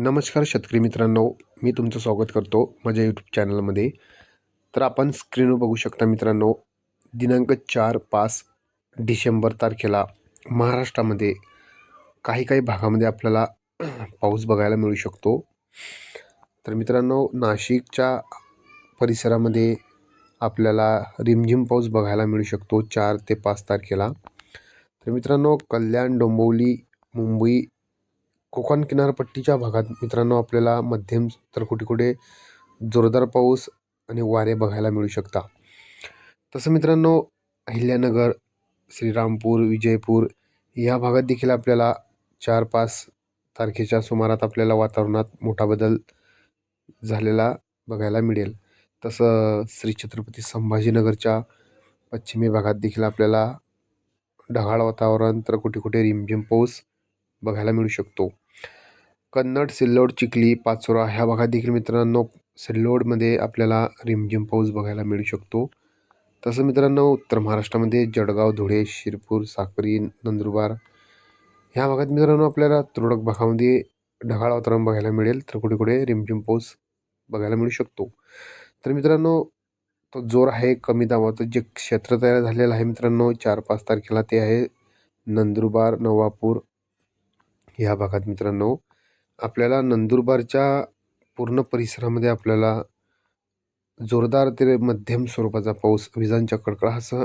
नमस्कार शेतकरी मित्रांनो मी तुमचं स्वागत करतो माझ्या यूट्यूब चॅनलमध्ये. तर आपण स्क्रीनवर बघू शकता मित्रांनो दिनांक चार पाच डिसेंबर तारखेला महाराष्ट्रामध्ये काही काही भागामध्ये आपल्याला पाऊस बघायला मिळू शकतो. तर मित्रांनो नाशिकच्या परिसरामध्ये आपल्याला रिमझिम पाऊस बघायला मिळू शकतो चार ते पाच तारखेला. तर मित्रांनो कल्याण डोंबिवली मुंबई कोकण किनारपट्टीच्या भागात मित्रांनो आपल्याला मध्यम तर कुठे कुठे जोरदार पाऊस आणि वारे बघायला मिळू शकता. तसं मित्रांनो अहिल्यानगर श्रीरामपूर विजयपूर या भागात देखील आपल्याला चार पाच तारखेच्या सुमारात आपल्याला वातावरणात मोठा बदल झालेला बघायला मिळेल. तसं श्री छत्रपती संभाजीनगरच्या पश्चिमी भागात देखील आपल्याला ढगाळ वातावरण तर कुठे कुठे रिमझिम पाऊस बघायला मिळू शकतो. कन्नड सिल्लोड चिखली पाचोरा ह्या भागात देखील मित्रांनो सिल्लोडमध्ये आपल्याला रिमझिम पाऊस बघायला मिळू शकतो. तसं मित्रांनो उत्तर महाराष्ट्रामध्ये जळगाव धुळे शिरपूर साक्री नंदुरबार ह्या भागात मित्रांनो आपल्याला तुरळक भागामध्ये ढगाळ वातावरण बघायला मिळेल. तर कुठे कुठे रिमझिम पाऊस बघायला मिळू शकतो. तर मित्रांनो तो जोर आहे कमी दाबाचं जे क्षेत्र तयार झालेलं आहे मित्रांनो चार पाच तारखेला ते आहे नंदुरबार नवापूर ह्या भागात मित्रांनो. आपल्याला नंदुरबारच्या पूर्ण परिसरामध्ये आपल्याला जोरदार ते मध्यम स्वरूपाचा पाऊस विजांच्या कडकडासह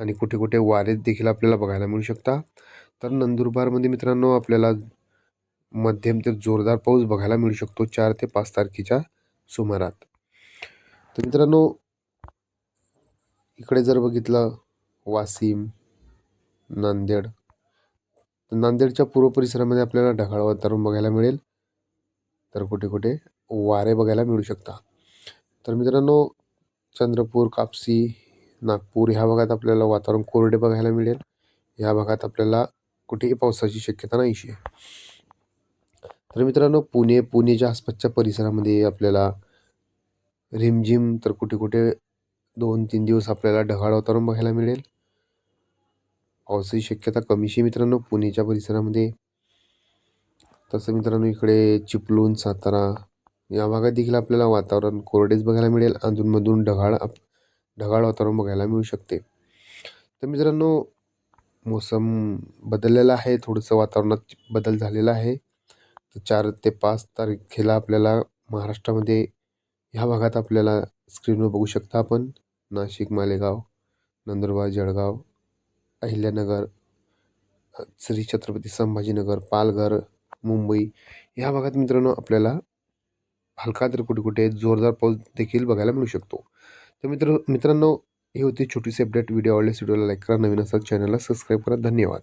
आणि कुठे कुठे वारे देखील आपल्याला बघायला मिळू शकता. तर नंदुरबारमध्ये मित्रांनो आपल्याला मध्यम ते जोरदार पाऊस बघायला मिळू शकतो चार ते पाच तारखेच्या सुमारात. तर मित्रांनो इकडे जर बघितलं वाशिम नांदेड तर नांदेडच्या पूर्व परिसरामध्ये आपल्याला ढगाळ वातावरण बघायला मिळेल. तर कुठे कुठे वारे बघायला मिळू शकतात तर मित्रांनो चंद्रपूर कापसी नागपूर ह्या भागात आपल्याला वातावरण कोरडे बघायला मिळेल. ह्या भागात आपल्याला कुठेही पावसाची शक्यता नाहीशी आहे. तर मित्रांनो पुणे पुणेच्या आसपासच्या परिसरामध्ये आपल्याला रिमझिम तर कुठे कुठे दोन तीन दिवस आपल्याला ढगाळ वातावरण बघायला मिळेल. पावसाची शक्यता कमीशी मित्रांनो. पुणेच्या परिसरामध्ये तसं मित्रांनो इकडे चिपलून सातारा या भागात देखील आपल्याला वातावरण कोरडेच बघायला मिळेल. अधूनमधून ढगाळ ढगाळ वातावरण बघायला मिळू शकते. तर मित्रांनो मोसम बदललेला आहे. थोडंसं वातावरणात बदल झालेला आहे. तर चार ते पाच तारखेला आपल्याला महाराष्ट्रामध्ये ह्या भागात आपल्याला स्क्रीनवर बघू शकता आपण. नाशिक मालेगाव नंदुरबार जळगाव अहिल्यानगर श्री छत्रपती संभाजीनगर पालघर मुंबई ह्या भागात मित्रांनो आपल्याला हलका तर कुठे कुठे जोरदार पाऊस देखील बघायला मिळू शकतो. तर मित्र मित्रांनो ही होती छोटीशी अपडेट व्हिडिओ आवडल्यास व्हिडिओला लाईक करा. नवीन असाल चॅनलला सबस्क्राईब करा. धन्यवाद.